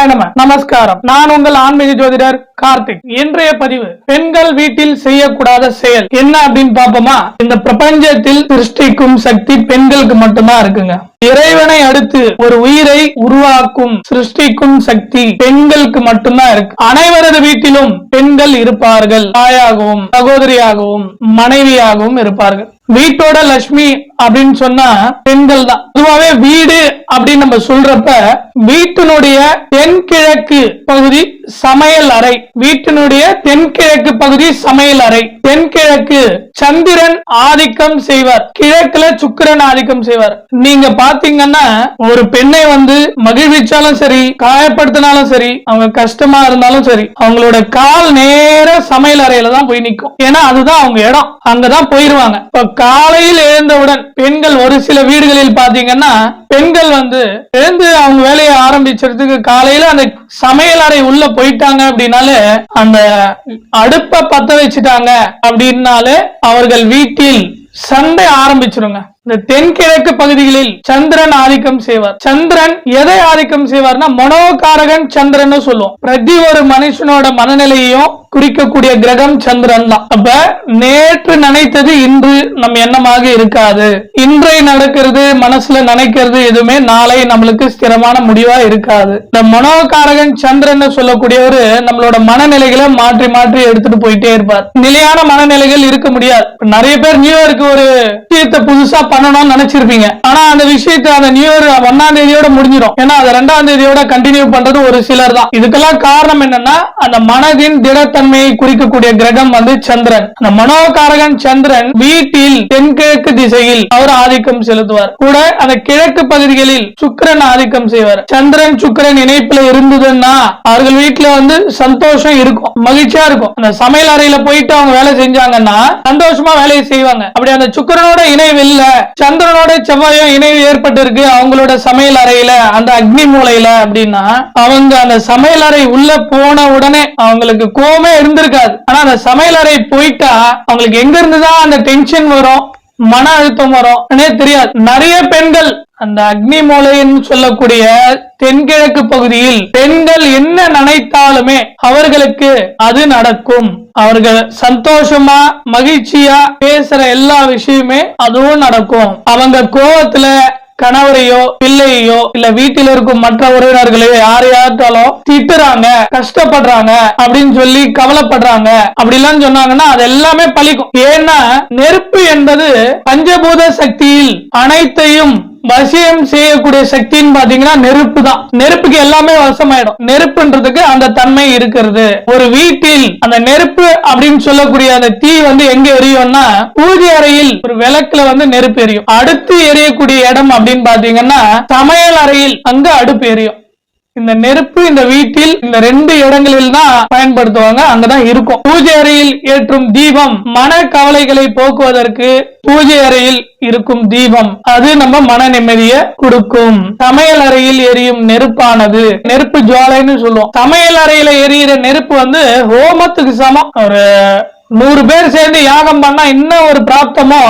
நாராயணம நமஸ்காரம். நான் உங்கள் ஆன்மீக ஜோதிடர் கார்த்திக். இன்றைய பதிவு பெண்கள் வீட்டில் செய்யக்கூடாத செயல். என்ன அப்படின்னு பாப்போமா இந்த பிரபஞ்சத்தில் சிருஷ்டிக்கும் சக்தி பெண்களுக்கு மட்டும்தான் இருக்குங்க. இறைவனை அடுத்து ஒரு உயிரை உருவாக்கும் சிருஷ்டிக்கும் சக்தி பெண்களுக்கு மட்டும்தான் இருக்கு. அனைவரது வீட்டிலும் பெண்கள் இருப்பார்கள். தாயாகவும் சகோதரியாகவும் மனைவியாகவும் இருப்பார்கள். வீட்டோட லட்சுமி அப்படின்னு சொன்னா பெண்கள் தான். பொதுவாகவே வீடு அப்படின்னு நம்ம சொல்றப்ப வீட்டினுடைய தென்கிழக்கு பகுதி சமையல் அறை. வீட்டினுடைய தென்கிழக்கு பகுதி சமையல் அறை. தென்கிழக்கு சந்திரன் ஆதிக்கம் செய்வார். கிழக்குல சுக்கிரன் ஆதிக்கம் செய்வார். நீங்க பாத்தீங்கன்னா ஒரு பெண்ணை வந்து மகிழ்விச்சாலும் சரி காயப்படுத்தினாலும் சரி அவங்க கஷ்டமா இருந்தாலும் சரி அவங்களோட கால் நேர சமையல் அறையில தான் போய் நிக்கும். ஏன்னா அதுதான் அவங்க இடம். அங்கதான் போயிருவாங்க. இப்ப காலையில் எழுந்தவுடன் பெண்கள் ஒரு சில வீடுகளில் பாத்தீங்கன்னா பெண்கள் வந்து எழுந்து அவங்க வேலையை ஆரம்பிச்சதுக்கு காலையில அந்த சமையல் அறை உள்ள போயிட்டாங்க அப்படின்னாலே அந்த அடுப்ப பத்த வச்சுட்டாங்க அப்படின்னாலே அவர்கள் வீட்டில் சண்டை ஆரம்பிச்சிருங்க. இந்த தென்கிழக்கு பகுதிகளில் சந்திரன் ஆதிக்கம் செய்வார். சந்திரன் எதை ஆதிக்கம் செய்வார்னா மனோகாரகன் சந்திரன் சொல்லுவோம். பிரதி ஒரு மனுஷனோட மனநிலையையும் குறிக்கக்கூடிய கிரகம் சந்திரன் தான். அப்ப நேற்று நினைத்தது இன்று நம் எண்ணமாக இருக்காது. இன்றை நடக்கிறது மனசுல நினைக்கிறது எதுவுமே நாளை நம்மளுக்கு ஸ்திரமான முடிவா இருக்காது. இந்த மனோகாரகன் சந்திரன் சொல்லக்கூடியவர் நம்மளோட மனநிலைகளை மாற்றி மாற்றி எடுத்துட்டு போயிட்டே இருப்பார். நிலையான மனநிலைகள் இருக்க முடியாது. நிறைய பேர் நியூ இயருக்கு ஒரு விஷயத்தை புதுசா பண்ணணும்னு நினைச்சிருப்பீங்க. ஆனா அந்த விஷயத்தை அந்த நியூ இயர் ஒன்னாம் தேதியோட முடிஞ்சிடும் ஏன்னா அது ரெண்டாம் தேதியோட கண்டினியூ பண்றது ஒரு சிலர் தான். இதுக்கெல்லாம் காரணம் என்னன்னா அந்த மனதின் திடத்தன்மையை குறிக்கக்கூடிய கிரகம் வந்து சந்திரன். அந்த மனோகாரகன் சந்திரன் வீட்டில் தென்கிழக்கு திசையில் அவர் ஆதிக்கம் செலுத்துவார். கூட அந்த கிழக்கு பகுதிகளில் சுக்கிரன் ஆதிக்கம் செய்வார். சந்திரன் சுக்கிரன் இணைப்புல இருந்ததுன்னா அவர்கள் வீட்டுல வந்து சந்தோஷம் இருக்கும் மகிழ்ச்சியா இருக்கும். அந்த சமையல் அறையில போயிட்டு அவங்க வேலை செஞ்சாங்கன்னா சந்தோஷமா வேலையை செய்வாங்க. அப்படி அந்த சுக்கிரனோட இணைவு சந்திரனோட செவ்வாயும் இணைவு ஏற்பட்டு இருக்கு அவங்களோட சமையல் அறையில அந்த அக்னி மூலையில அப்படின்னா அவங்க அந்த சமையல் அறை உள்ள போன உடனே அவங்களுக்கு கோமே இருந்திருக்காது. ஆனா அந்த சமையல் அறை போயிட்டா அவங்களுக்கு எங்க இருந்துதான் அந்த டென்ஷன் வரும்? மன அழுத்தம் வரும். தெரியாது. நிறைய பெண்கள் அந்த அக்னி மூலைன்னு சொல்லக்கூடிய தென்கிழக்கு பகுதியில் பெண்கள் என்ன நினைத்தாலுமே அவர்களுக்கு அது நடக்கும். அவர்கள் சந்தோஷமா மகிழ்ச்சியா பேசுற எல்லா விஷயமே அதுவும் நடக்கும். அவங்க கோவத்துல கணவரையோ பிள்ளையோ இல்ல வீட்டில் இருக்கும் மற்ற உறவினர்களையோ யாரையாட்டாலும் திட்டுறாங்க கஷ்டப்படுறாங்க அப்படின்னு சொல்லி கவலைப்படுறாங்க. அப்படிலாம் சொன்னாங்கன்னா அது எல்லாமே பழிக்கும். ஏன்னா நெருப்பு என்பது பஞ்சபூத சக்தியில் அனைத்தையும் வசியம் செய்யக்கூடிய சக்தின்னு பாத்தீங்கன்னா நெருப்பு தான் நெருப்புக்கு எல்லாமே வசமாயிடும். நெருப்புன்றதுக்கு அந்த தன்மை இருக்கிறது. ஒரு வீட்டில் அந்த நெருப்பு அப்படின்னு சொல்லக்கூடிய அந்த தீ வந்து எங்க எரியும்னா பூஜை அறையில் ஒரு விளக்குல வந்து நெருப்பு எரியும். அடுத்து எரியக்கூடிய இடம் அப்படின்னு பாத்தீங்கன்னா சமையல் அறையில் அங்க அடுப்பு எரியும். இந்த நெருப்பு இந்த வீட்டில் இந்த ரெண்டு இடங்களில் தான் பயன்படுத்துவாங்க. அங்கதான் இருக்கும். பூஜை அறையில் ஏற்றும் தீபம் மன கவலைகளை போக்குவதற்கு பூஜை அறையில் இருக்கும் தீபம். அது நம்ம மன நிம்மதியை கொடுக்கும். சமையல் அறையில் எரியும் நெருப்பானது நெருப்பு ஜுவாலைன்னு சொல்லுவோம். சமையல் அறையில எரியிற நெருப்பு வந்து ஹோமத்துக்கு சமம். ஒரு நூறு பேர் சேர்ந்து யாகம் பண்ணா என்ன ஒரு பிராப்தமோ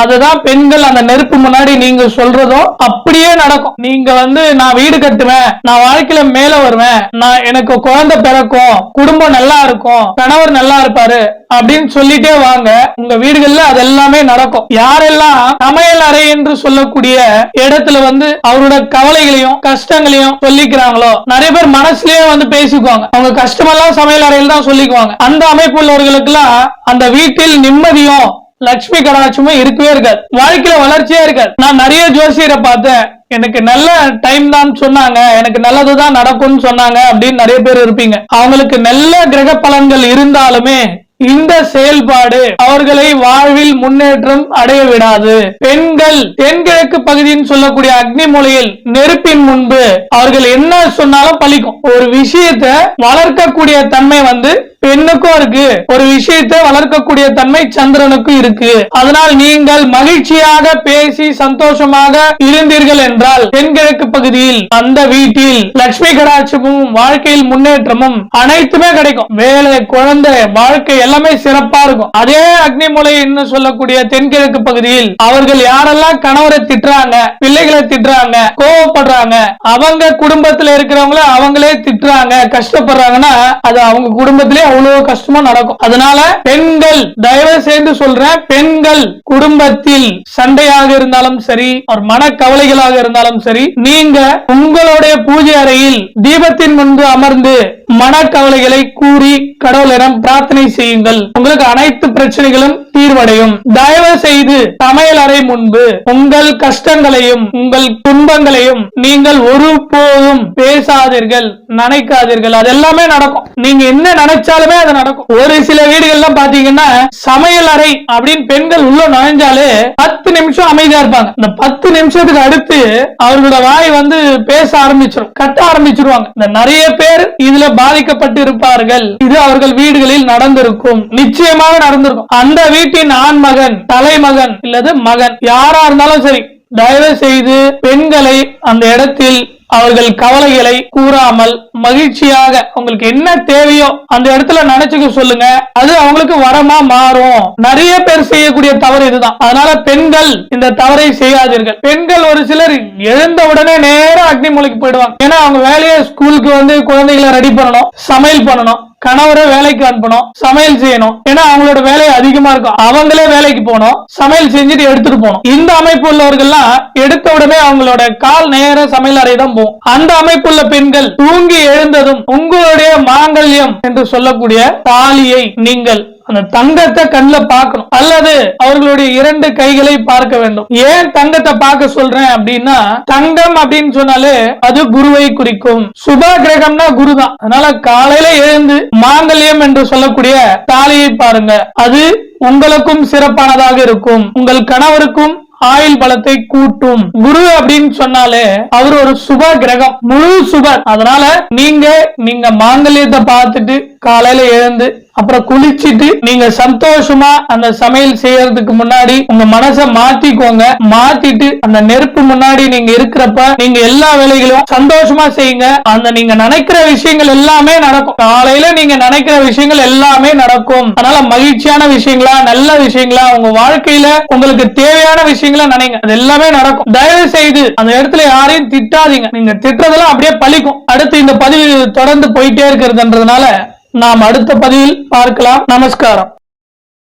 அதுதான் பெண்கள் அந்த நெருப்பு முன்னாடி நீங்க சொல்றதோ அப்படியே நடக்கும். நீங்க வந்து நான் வீடு கட்டுவேன் நான் வாழ்க்கையில மேல வருவேன் நான் எனக்கு குழந்தை பிறக்கும் குடும்பம் நல்லா இருக்கும் கணவர் நல்லா இருப்பாரு அப்படின்னு சொல்லிட்டே வாங்க. உங்க வீடுகள்ல அது எல்லாமே நடக்கும். யாரெல்லாம் சமையல் அறை என்று சொல்லக்கூடிய இடத்துல வந்து அவரோட கவலைகளையும் கஷ்டங்களையும் சொல்லிக்கிறாங்களோ நிறைய பேர் மனசுலயே வந்து பேசிக்குவாங்க. அவங்க கஷ்டமெல்லாம் சமையல் அறையில் தான் சொல்லிக்குவாங்க. அந்த அமைப்பு உள்ளவர்களுக்கு எல்லாம் அந்த வீட்டில் நிம்மதியும் லட்சுமி கடாட்சமும் இருக்கவே இருக்காது. வாழ்க்கையில வளர்ச்சியே இருக்காது. நான் நிறைய ஜோசியரை பார்த்தேன். எனக்கு நல்ல டைம் தான் சொன்னாங்க. எனக்கு நல்லதுதான் நடக்கும்னு சொன்னாங்க அப்படின்னு நிறைய பேர் இருப்பீங்க. அவங்களுக்கு நல்ல கிரக பலன்கள் இருந்தாலுமே இந்த செயல்பாடு அவர்களை வாழ்வில் முன்னேற்றம் அடைய விடாது. பெண்கள் தென்கிழக்கு பகுதின்னு சொல்லக்கூடிய அக்னி மூலையில் நெருப்பின் முன்பு அவர்கள் என்ன சொன்னாலும் பழிக்கும். ஒரு விஷயத்தை வளர்க்கக்கூடிய தன்மை வந்து பெண்ணுக்கும் இருக்கு. ஒரு விஷயத்தை வளர்க்கக்கூடிய தன்மை சந்திரனுக்கும் இருக்கு. அதனால் நீங்கள் மகிழ்ச்சியாக பேசி சந்தோஷமாக இருந்தீர்கள் என்றால் தென்கிழக்கு பகுதியில் அந்த வீட்டில் லட்சுமி கடாட்சமும் வாழ்க்கையில் முன்னேற்றமும் அனைத்துமே கிடைக்கும். வேலை குழந்தை வாழ்க்கை எல்லாமே சிறப்பா இருக்கும். அதே அக்னிமூலை என்று சொல்லக்கூடிய தென்கிழக்கு பகுதியில் அவர்கள் யாரெல்லாம் கணவரை திட்டுறாங்க பிள்ளைகளை திட்டுறாங்க கோவப்படுறாங்க அவங்க குடும்பத்துல இருக்கிறவங்கள அவங்களே திட்டுறாங்க கஷ்டப்படுறாங்கன்னா அது அவங்க குடும்பத்திலே அவ்வளவு கஷ்டமா நடக்கும். அதனால பெண்கள் தயவு செய்து சொல்றேன் பெண்கள் குடும்பத்தில் சண்டையாக இருந்தாலும் சரி ஒரு மனக்கவலைகளாக இருந்தாலும் சரி நீங்க உங்களுடைய பூஜை அறையில் தீபத்தின் முன்பு அமர்ந்து மனக்கவலைகளை கூறி கடவுளிடம் பிரார்த்தனை செய்யுங்கள். உங்களுக்கு அனைத்து பிரச்சனைகளும் தீர்வடையும். தயவு செய்து சமையல் அறை முன்பு உங்கள் கஷ்டங்களையும் உங்கள் துன்பங்களையும் நீங்கள் ஒருபோதும் பேசாதீர்கள் நினைக்காதீர்கள். அது எல்லாமே நடக்கும். நீங்க என்ன நினைச்சாலும் அது நடக்கும். ஒரு சில வீடுகள்லாம் பாத்தீங்கன்னா சமையல் அறை அப்படின்னு பெண்கள் உள்ள நுழைஞ்சாலே பத்து நிமிஷம் அமைதியா இருப்பாங்க. இந்த பத்து நிமிஷத்துக்கு அடுத்து அவர்களோட வாய் வந்து பேச ஆரம்பிச்சிடும் கட்ட ஆரம்பிச்சிருவாங்க. இந்த நிறைய பேர் இதுல பாதிக்கப்பட்டு இருப்பார்கள். இது அவர்கள் வீடுகளில் நடந்திருக்கும். நிச்சயமாக நடந்திருக்கும். அந்த வீட்டின் ஆண் மகன் தலைமகன் இல்லது மகன் யாரா இருந்தாலும் சரி தயவு செய்து பெண்களை அந்த இடத்தில் அவர்கள் கவலைகளை கூறாமல் மகிழ்ச்சியாக உங்களுக்கு என்ன தேவையோ அந்த இடத்துல நினைச்சுக்க சொல்லுங்க. அது அவங்களுக்கு வரமா மாறும். நிறைய பேர் செய்யக்கூடிய தவறு இதுதான். அதனால பெண்கள் இந்த தவறை செய்யாதீர்கள். பெண்கள் ஒரு சிலர் எழுந்த உடனே நேரம் அக்னிமூலைக்கு போயிடுவாங்க. ஏன்னா அவங்க வேலையை ஸ்கூலுக்கு வந்து குழந்தைகளை ரெடி பண்ணணும் சமையல் பண்ணணும். கணவரை வேலைக்கு அனுப்பணும் சமையல் செய்யணும். ஏன்னா அவங்களோட வேலை அதிகமா இருக்கும். அவங்களே வேலைக்கு போகணும் சமையல் செஞ்சுட்டு எடுத்துட்டு போகணும். இந்த அமைப்பு உள்ளவர்கள்லாம் எடுத்த உடனே அவங்களோட கால் நேர சமையல் அறை தான் போகும். அந்த அமைப்புள்ள பெண்கள் தூங்கி எழுந்ததும் உங்களுடைய மாங்கல்யம் என்று சொல்லக்கூடிய தாலியை நீங்கள் அந்த தங்கத்தை கண்ணுல பார்க்கணும். அல்லது அவர்களுடைய இரண்டு கைகளை பார்க்க வேண்டும். ஏன் தங்கத்தை பார்க்க சொல்றேன் அப்படின்னா தங்கம் அப்படின்னு சொன்னாலே அது குருவை குறிக்கும். சுப கிரகம்னா குரு தான் அதனால காலையில எழுந்து மாங்கல்யம் என்று சொல்லக்கூடிய தாலியை பாருங்க. அது உங்களுக்கும் சிறப்பானதாக இருக்கும். உங்கள் கணவருக்கும் ஆயுள் பலத்தை கூட்டும். குரு அப்படின்னு சொன்னாலே அவர் ஒரு சுப கிரகம் முழு சுபர். அதனால நீங்க நீங்க மாங்கல்யத்தை பார்த்துட்டு காலையில எழுந்து அப்புறம் குளிச்சுட்டு நீங்க சந்தோஷமா அந்த சமையல் செய்யறதுக்கு முன்னாடி உங்க மனசை மாத்திக்கோங்க. மாத்திட்டு அந்த நெருப்பு முன்னாடி நீங்க இருக்கிறப்ப நீங்க எல்லா வேலைகளும் சந்தோஷமா செய்யுங்க. அந்த நீங்க நினைக்கிற விஷயங்கள் எல்லாமே நடக்கும். காலையில நீங்க நினைக்கிற விஷயங்கள் எல்லாமே நடக்கும். அதனால மகிழ்ச்சியான விஷயங்களா நல்ல விஷயங்களா உங்க வாழ்க்கையில உங்களுக்கு தேவையான விஷயங்களா நினைங்க. அது எல்லாமே நடக்கும். தயவு செய்து அந்த இடத்துல யாரையும் திட்டாதீங்க. நீங்க திட்டுறதெல்லாம் அப்படியே பழிக்கும். அடுத்து இந்த பதிவு தொடர்ந்து போயிட்டே இருக்கிறதுன்றதுனால நாம் அடுத்த பதிவில் பார்க்கலாம். நமஸ்காரம்.